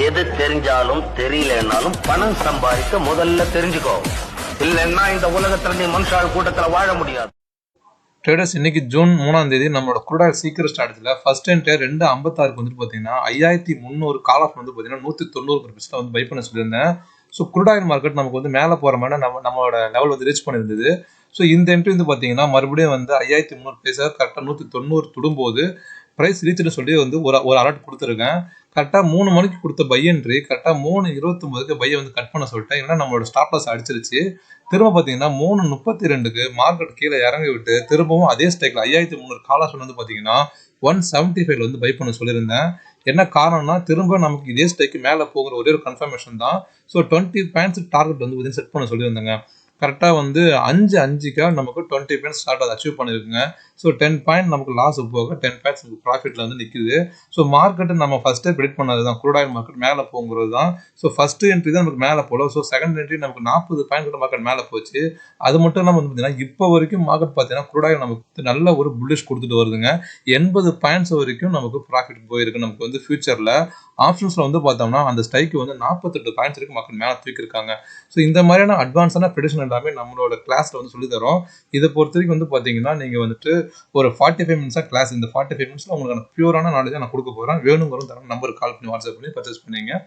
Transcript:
எது தெரிஞ்சாலும் தெரியலனாலும் பணம் சம்பாதிக்க முதல்ல தெரிஞ்சுக்கோ. இல்லைன்னா இந்த உலகத்துல நீ மனுஷால் கூட்டத்துல வாழ முடியாது. ட்ரேடர்ஸ் இன்னைக்கு ஜூன் மூணாம் தேதி நம்மளோட குரூடாயில் சீக்கிரம் ஸ்டார்ட்ல ஃபர்ஸ்ட் என்டர் ரெண்டு ஐம்பத்தாறுக்கு வந்துட்டு பார்த்தீங்கன்னா ஐயாயிரத்தி முந்நூறு கால் ஆஃப் வந்து பார்த்தீங்கன்னா நூற்றி தொண்ணூறு ருபீஸில் வந்து பை பண்ண சொல்லியிருந்தேன். ஸோ குரூடாயில் மார்க்கெட் நமக்கு வந்து மேலே போகிற மாதிரி நம்ம நம்மளோட லெவல் வந்து ரீச் பண்ணியிருந்தது. ஸோ இந்த என்ட்ரி வந்து பார்த்தீங்கன்னா மறுபடியும் வந்து ஐயாயிரத்தி முந்நூறு பேச கரெக்டாக நூற்றி தொண்ணூறு தொடும்போது ப்ரைஸ் ரீச்னு சொல்லி வந்து ஒரு ஒரு அலர்ட் கொடுத்துருக்கேன். கரெக்டாக மூணு மணிக்கு கொடுத்த பை கரெக்டாக மூணு இருபத்தொம்போதுக்கு பையை வந்து கட் பண்ண சொல்லிட்டேன். ஏன்னா நம்மளோட ஸ்டாப்லஸ் அடிச்சிருச்சு. திரும்ப பார்த்தீங்கன்னா மூணு முப்பத்தி ரெண்டுக்கு மார்க்கெட் கீழே இறங்கி விட்டு திரும்பவும் அதே ஸ்டைக்கில் ஐயாயிரத்தி முந்நூறு காலாஸ் வந்து பார்த்தீங்கன்னா ஒன் செவன்ட்டி ஃபைவ்ல வந்து பை பண்ண சொல்லியிருந்தேன். என்ன காரணம்னா திரும்ப நமக்கு இதே ஸ்டைக்கு மேலே போகிற ஒரே ஒரு கன்ஃபர்மேஷன் தான். ஸோ டுவெண்ட்டி பாயிண்ட்ஸ் டார்கெட் வந்து செட் பண்ண சொல்லியிருந்தேங்க. கரெக்டாக வந்து அஞ்சு அஞ்சுக்கா நமக்கு டுவெண்ட்டி பாயிண்ட் ஸ்டார்ட் அதை அச்சீவ் பண்ணியிருக்குங்க ஸோ டென் பாயிண்ட் நமக்கு லாஸ் போக டென் பாயிண்ட்ஸ் நமக்கு ப்ராஃபிட்டில் வந்து நிற்குது ஸோ மார்க்கெட்டு நம்ம ஃபஸ்ட்டே ப்ரிடிக் பண்ணது தான் குரூட் ஆயில் மார்க்கெட் மேலே போகும்போது தான் ஸோ ஃபஸ்ட்டு என்ட்ரி தான் நமக்கு மேலே போகல ஸோ செகண்ட் என்ட்ரி நமக்கு நாற்பது பாயிண்ட் கூட மார்க்கெட் மேலே போச்சு. அது மட்டும் இல்லாமல் வந்து பார்த்தீங்கன்னா இப்போ வரைக்கும் மார்க்கெட் பார்த்தீங்கன்னா குரூட் ஆயில் நமக்கு நல்ல ஒரு புல்லிஷ் கொடுத்துட்டு வருதுங்க. எண்பது பாயிண்ட்ஸ் வரைக்கும் நமக்கு ப்ராஃபிட் போயிருக்கு. நமக்கு வந்து ஃபியூச்சரில் ஆப்ஷன்ஸில் வந்து பார்த்தோம்னா அந்த ஸ்டைக்கு வந்து நாற்பத்தெட்டு பாயிண்ட்ஸ் வரைக்கும் மக்கள் மேலே தூக்கியிருக்காங்க. ஸோ இந்த மாதிரியான அட்வான்ஸான ப்ரெடிஷன் எல்லாமே நம்மளோட கிளாஸில் வந்து சொல்லி தரோம் இதை பொறுத்த வரைக்கும் வந்து பார்த்தீங்கன்னா நீங்கள் வந்துட்டு ஒரு ஃபார்ட்டி ஃபைவ் மினிட்ஸாக கிளாஸ் இந்த ஃபார்ட்டி ஃபைவ் மினிட்ஸில் உங்களுக்கான பியூரான நாலேஜ் நான் கொடுக்க போகிறேன் வேணுங்கிறோம் தரேன். நம்பருக்கு கால் பண்ணி வாட்ஸ்அப் பண்ணி பர்ச்சேஸ் பண்ணீங்க.